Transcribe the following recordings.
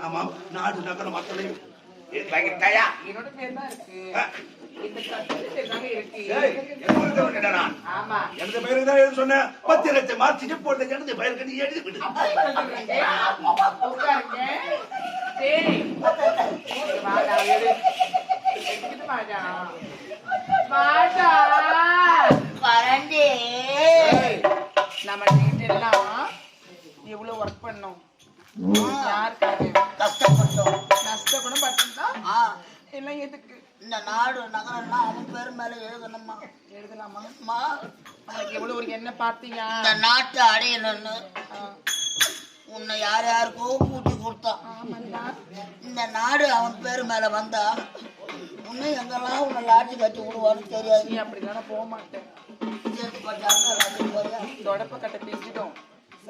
ஆமா. நாடு நகர மக்களையும் வாங்கிட்டாயா என்னோட பேர் தான் இருக்கு. எனது பெயருக்கு தான் எழுத சொன்னேன் பத்திரத்தை மாத்திட்டு போட்டு எனது பெயருக்கு நீ எழுதி விடு. உட்காருங்க. டேய் இங்க வாடா எடு எடுத்துட்டு வாடா வாடா வரண்டே ஏய், நம்ம வீட்டு எல்லாம் எவ்வளவு ஒர்க் பண்ணோம் யாருக்காக கஷ்டப்பட்டோம் நஷ்டப்படும் ஆ, எல்லாம் எதுக்கு? இந்த நாடு நகரம்லாம் அவன் பேர் மேல எழுதணுமா? எழுதலாமா? அம்மா, ஒரு என்ன பார்த்தியா? இந்த நாட்டை அடையணும்னு உன்னை யார் யாருக்கோ கூட்டி கொடுத்தான். இந்த நாடு அவன் பேர் மேல வந்தா உன்னை எங்கெல்லாம் உன்னை லாட்சி கட்டி விடுவான்னு தெரியாது. நீ அப்படிதானே போக மாட்டேன்? தொடப்ப கட்ட பேசிட்டோம்.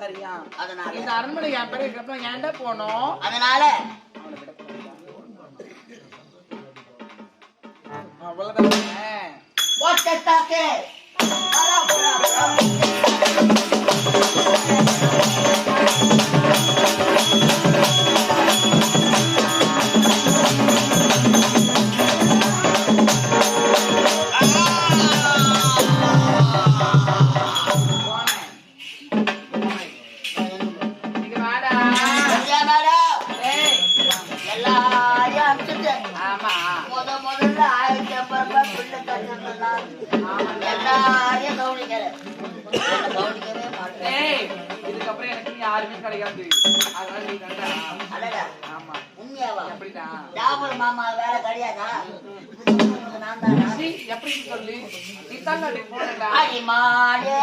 சரியா? அதனால. இந்த அரண்மனை என் பேர் ஏன்டா போனோம்? அதனால அதனால நீ அடடா. ஆமா. உண்மையாவா? எப்படிடா? ஜாபர் மாமா வேலை கிடையாதா? எப்படி சொல்லு. நீ தான் போனடா மாடு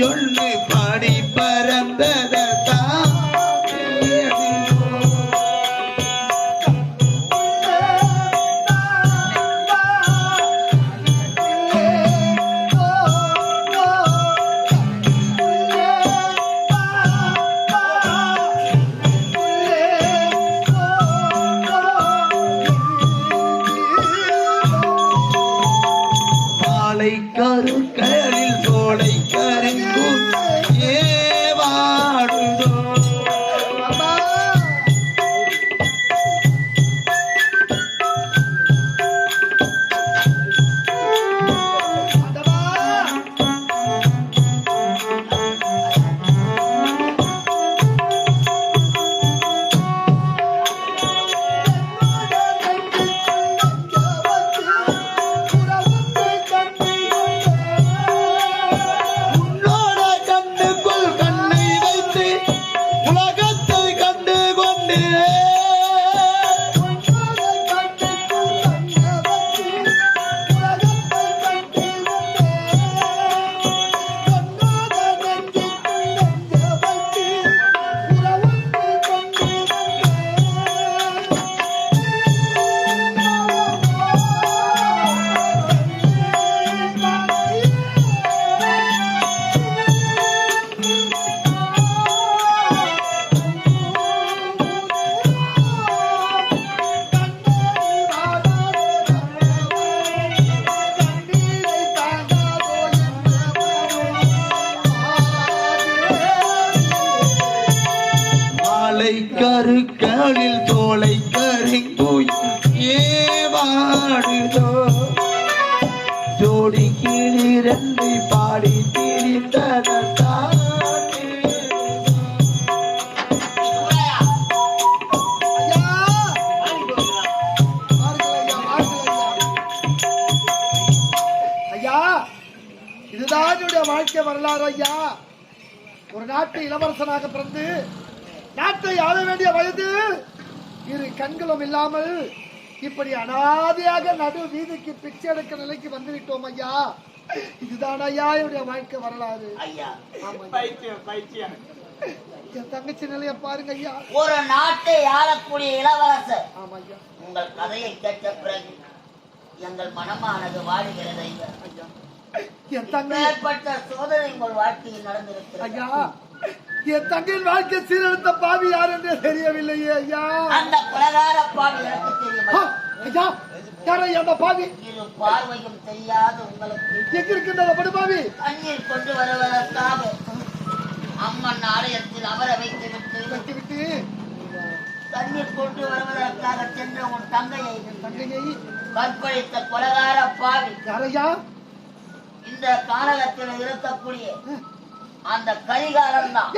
எள்ளு பாடி பரந்த காலில் தோலை கரைந்தோய் ஏவாடுதோ ஜோடி கீழிரண்டை பாடி திரிந்ததா இதுதான் வாழ்க்கை வரலாறு ஐயா. ஒரு நாட்டு இளவரசனாக பிறந்து நாட்டை ஆள வேண்டிய வயது. இரு கண்களும் இல்லாமல் இப்படி அனாதையாக நடு வீதிக்கு பிச்சை எடுக்க நிலைக்கு வந்து விட்டோம் ஐயா. இதுதான் ஐயா என்னுடைய வாழ்க்கை வரலாறு. என் தங்கச்சி நிலைய பாருங்க ஐயா. ஒரு நாட்டை ஆளக்கூடிய இளவரசர். ஆமா ஐயா. உங்கள் கதையை கேட்ட பிறகு எங்கள் மனமானது வாழுகிறது ஐயா. என் தங்கை. மேற்பட்ட சோதனை உங்கள் வாழ்க்கையில் நடந்திருக்கிறது. ஐயா. என் தங்கையின் வாழ்க்கை சீரழித்த பாவி யார் என்று தெரியவில்லையே ஐயா. அந்த பிரகார பாவி எனக்கு தெரியும். ஐயா யார் அந்த பாவி? பார்வையும் தெரியாத உங்களுக்கு. எங்க இருக்கின்ற படுபாவி தண்ணீர் கொண்டு வருவதற்காக அம்மன் ஆலயத்தில் அமர வைத்து விட்டு விட்டு தண்ணீர் கொண்டு வருவதற்காக சென்ற உன் தங்கையை தங்கையை? கற்பழித்த கொலகார பாவி. யாரையா இந்த காலகத்தில் இருக்கக்கூடிய அந்த கரிகாலம் தான்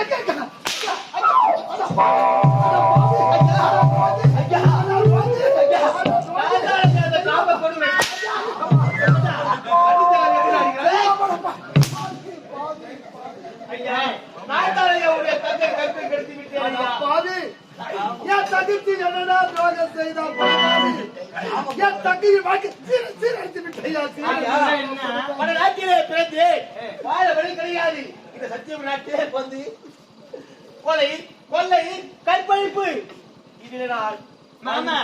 வாழ்க்கை பிறந்து வாழ வழி கிடையாது. இந்த சத்தியம் நாட்டே வந்து கொலை கொள்ளை கற்பழிப்பு. ஆமா.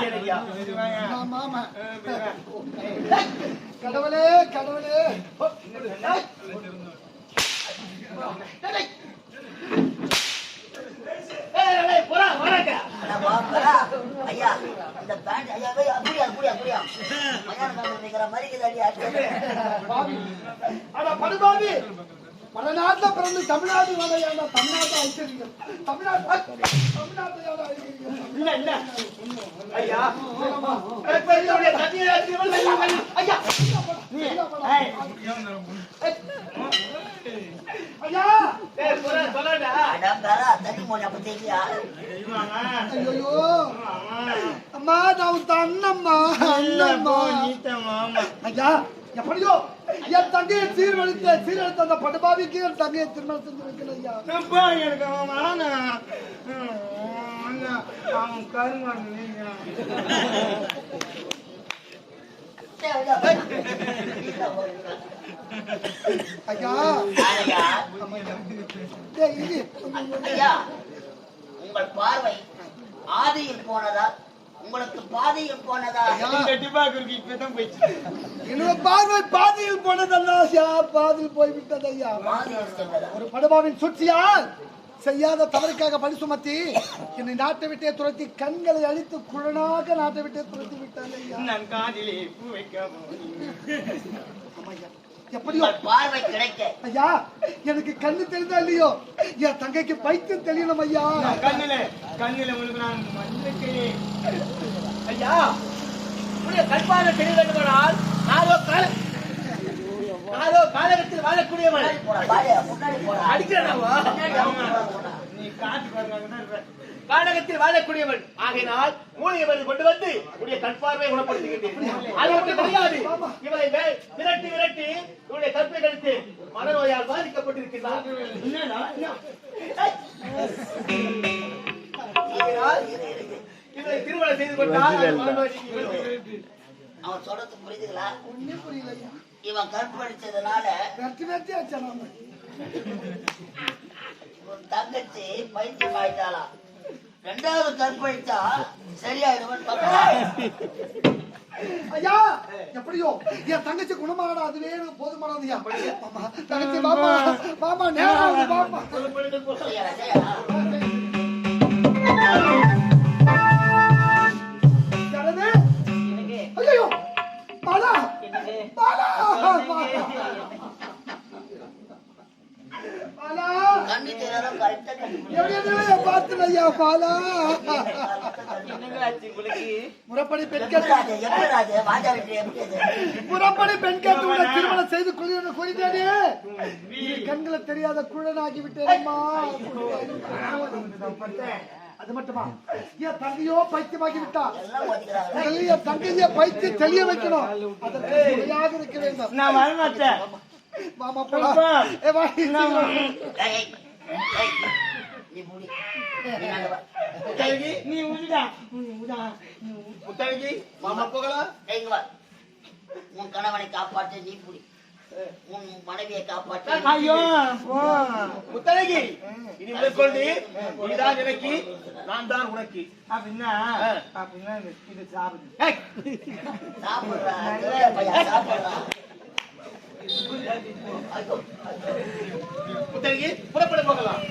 கடவுளே கடவுளே ஐயா இந்த பேண்ட் ஐயா வை, அப்படியா அப்படியா அப்படியா மயான காலம் நிக்கிற மாதிரி இருக்குது அடி அடிச்சது. பல நாட்டுல பிறந்து தமிழ்நாடு வரையான தமிழ்நாட்டு ஐஸ்வர்யம் தமிழ்நாட்டு அம்மா நான் உன் அண்ணம்மா. அண்ணம்மா ஐயா எப்படியோ என் தங்கையை சீர்வழித்த சீரழித்த அந்த படுபாவிக்கு என் தங்கையை திருமணம் செஞ்சு வைக்கணும் ஐயா. எனக்கு அவன் அவன் கருமான். ஐயா, உங்கள் பார்வை ஆதியில் போனதா உங்களுக்கு பாதியில் போனதா கண்டிப்பா குறுக்கி இப்பதான் போயிடுச்சு. என்னோட பார்வை பாதியில் போனதல்ல ஐயா. பாதியில் போய்விட்டது ஐயா. பாதியில் சென்றதா ஒரு படுபாவின் சுற்றியால் செய்யாத தவறுக்காக பழி சுமத்தி என்னை நாட்டை விட்டே துரத்தி கண்களை அழித்து குழனாக நாட்டை விட்டே துரத்தி விட்டாங்க ஐயா. நான் காதிலே பூ வைக்க ஆமா ஐயா. எப்படியோ? பார்வை கிடைக்க. ஐயா எனக்கு கண்ணு தெரிந்தா இல்லையோ? என் தங்கைக்கு பைத்தியம் தெரியணும் ஐயா. கண்ணுல கண்ணுல உங்களுக்கு நான் மன்னிக்கிறேன். ஐயா உடைய கண்பான தெரிய வேண்டுமானால் நாலோ கால நாலோ காலகத்தில் வாழக்கூடியவன் போடா. நீ காட்டு பாருங்க கானகத்தில் வாழக்கூடியவன் ஆகையினால் மூலியவரை கொண்டு வந்து உடைய கண் பார்வை குணப்படுத்துகின்றேன். அது மட்டும் கிடையாது இவரை விரட்டி விரட்டி இவருடைய கற்பை கழித்து மனநோயால் பாதிக்கப்பட்டிருக்கிறார் இவரை திருமணம் செய்து கொண்டால். அவன் சொல்றது புரியுதுங்களா? ஒண்ணே புரியல இவன் கற்பழிச்சதுனால தங்கச்சி பைத்தியம் ஆயிட்டாளாம். ரெண்டாவது கற்பழிச்சா சரியாயிடுவன் ஐயா எப்படியோ? என் தங்கச்சி குணமாடா அதுவே எனக்கு போதுமானது ஆமா, தங்கச்சி பாப்பா பாப்பா நேரம் ஆகுது, ஐயா பாலா? முறைப்படி பெண் முறைப்படி கேட்டு திருமணம் செய்து கொள்கிற கொய்தேனே இரு கண்களை தெரியாத குழனாகி விட்டேனம்மா. அது மட்டுமா? என் தங்கையோ பைத்தியமாகி விட்டா? என் தங்கையை பைத்தியம் தெளிய வைக்கணும். அதற்கு துணையாக இருக்க வேண்டும். நான் வரமாட்டேன். மாமா போலாம். நீ. நீ. முத்தழகி நீ மாமா வா. உன் கணவனை காப்பாற்ற நீ புடி. உன் மனைவியை காப்பாற்ற ஐயோ போ. முத்தழகி இனி மேற்கொண்டு நீதான் எனக்கு நான் தான் உனக்கு அப்படின்னா அப்படின்னா இது- இது சாப்பிடு. சாப்பிடுறா சாப்பிடுறா. ஐயோ, புறப்பட போகலாம்.